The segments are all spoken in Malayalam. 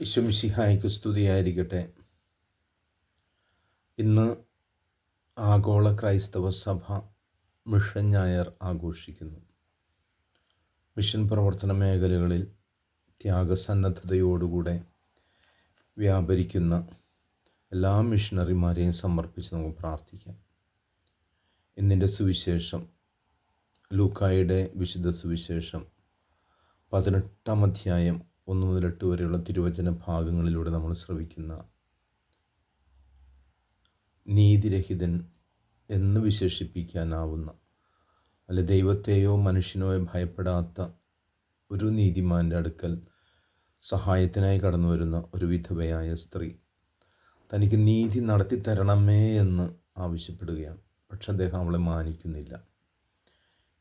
വിശ്വമിശിഹായ്ക്ക് സ്തുതിയായിരിക്കട്ടെ. ഇന്ന് ആഗോള ക്രൈസ്തവ സഭ മിഷൻ ഞായർ ആഘോഷിക്കുന്നു. മിഷൻ പ്രവർത്തന മേഖലകളിൽ ത്യാഗസന്നദ്ധതയോടുകൂടെ വ്യാപരിക്കുന്ന എല്ലാ മിഷണറിമാരെയും സമർപ്പിച്ച് നമുക്ക് പ്രാർത്ഥിക്കാം. ഇന്നിന്റെ സുവിശേഷം ലൂക്കായുടെ വിശുദ്ധ സുവിശേഷം പതിനെട്ടാം അധ്യായം ഒന്ന് മുതൽ എട്ട് വരെയുള്ള തിരുവചന ഭാഗങ്ങളിലൂടെ നമ്മൾ ശ്രവിക്കുന്ന നീതിരഹിതൻ എന്ന് വിശേഷിപ്പിക്കാനാവുന്ന അല്ലെ ദൈവത്തെയോ മനുഷ്യനെയോ ഭയപ്പെടാത്ത ഒരു നീതിമാന്റെ അടുക്കൽ സഹായത്തിനായി കടന്നു വരുന്ന ഒരു വിധവയായ സ്ത്രീ തനിക്ക് നീതി നടത്തി തരണമേ എന്ന് ആവശ്യപ്പെടുകയാണ്. പക്ഷെ അദ്ദേഹം അവളെ മാനിക്കുന്നില്ല.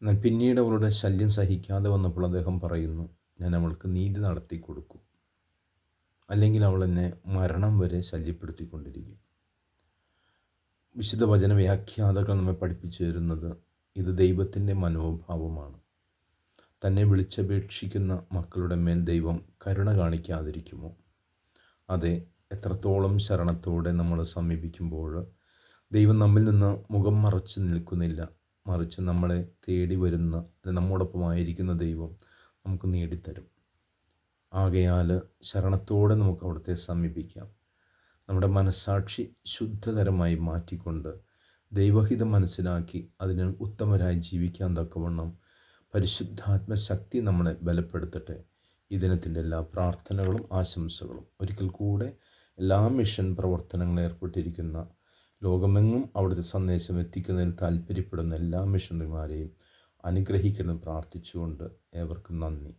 എന്നാൽ പിന്നീട് അവളുടെ ശല്യം സഹിക്കാതെ വന്നപ്പോൾ അദ്ദേഹം പറയുന്നു ഞാൻ അവൾക്ക് നീതി നടത്തി കൊടുക്കും അല്ലെങ്കിൽ അവൾ എന്നെ മരണം വരെ ശല്യപ്പെടുത്തിക്കൊണ്ടിരിക്കും. വിശുദ്ധ വചന വ്യാഖ്യാതകൾ നമ്മെ പഠിപ്പിച്ചു തരുന്നത് ഇത് ദൈവത്തിന്റെ മനോഭാവമാണ്. തന്നെ വിളിച്ചപേക്ഷിക്കുന്ന മക്കളുടെ മേൽ ദൈവം കരുണ കാണിക്കാതിരിക്കുമോ? അതെ എത്രത്തോളം ശരണത്തോടെ നമ്മൾ സമീപിക്കുമ്പോൾ ദൈവം നമ്മിൽ നിന്ന് മുഖം മറച്ച് നിൽക്കുന്നില്ല. മറിച്ച് നമ്മളെ തേടി വരുന്ന നമ്മോടൊപ്പമായിരിക്കുന്ന ദൈവം നമുക്ക് നേടിത്തരും. ആകയാൽ ശരണത്തോടെ നമുക്ക് അവിടുത്തെ സമീപിക്കാം. നമ്മുടെ മനസാക്ഷി ശുദ്ധതരമായി മാറ്റിക്കൊണ്ട് ദൈവഹിതം മനസ്സിലാക്കി അതിന് ഉത്തമരായി ജീവിക്കാൻ തക്കവണ്ണം പരിശുദ്ധാത്മശക്തി നമ്മളെ ബലപ്പെടുത്തട്ടെ. ഈ ദിനത്തിന്റെ എല്ലാ പ്രാർത്ഥനകളും ആശംസകളും. ഒരിക്കൽ കൂടെ എല്ലാ മിഷൻ പ്രവർത്തനങ്ങളിൽ ഏർപ്പെട്ടിരിക്കുന്ന ലോകമെങ്ങും അവിടുത്തെ സന്ദേശം എത്തിക്കുന്നതിൽ താല്പര്യപ്പെടുന്ന എല്ലാ മിഷണറിമാരെയും അനുഗ്രഹിക്കണം പ്രാർത്ഥിച്ചുകൊണ്ട് ഏവർക്കും നന്ദി.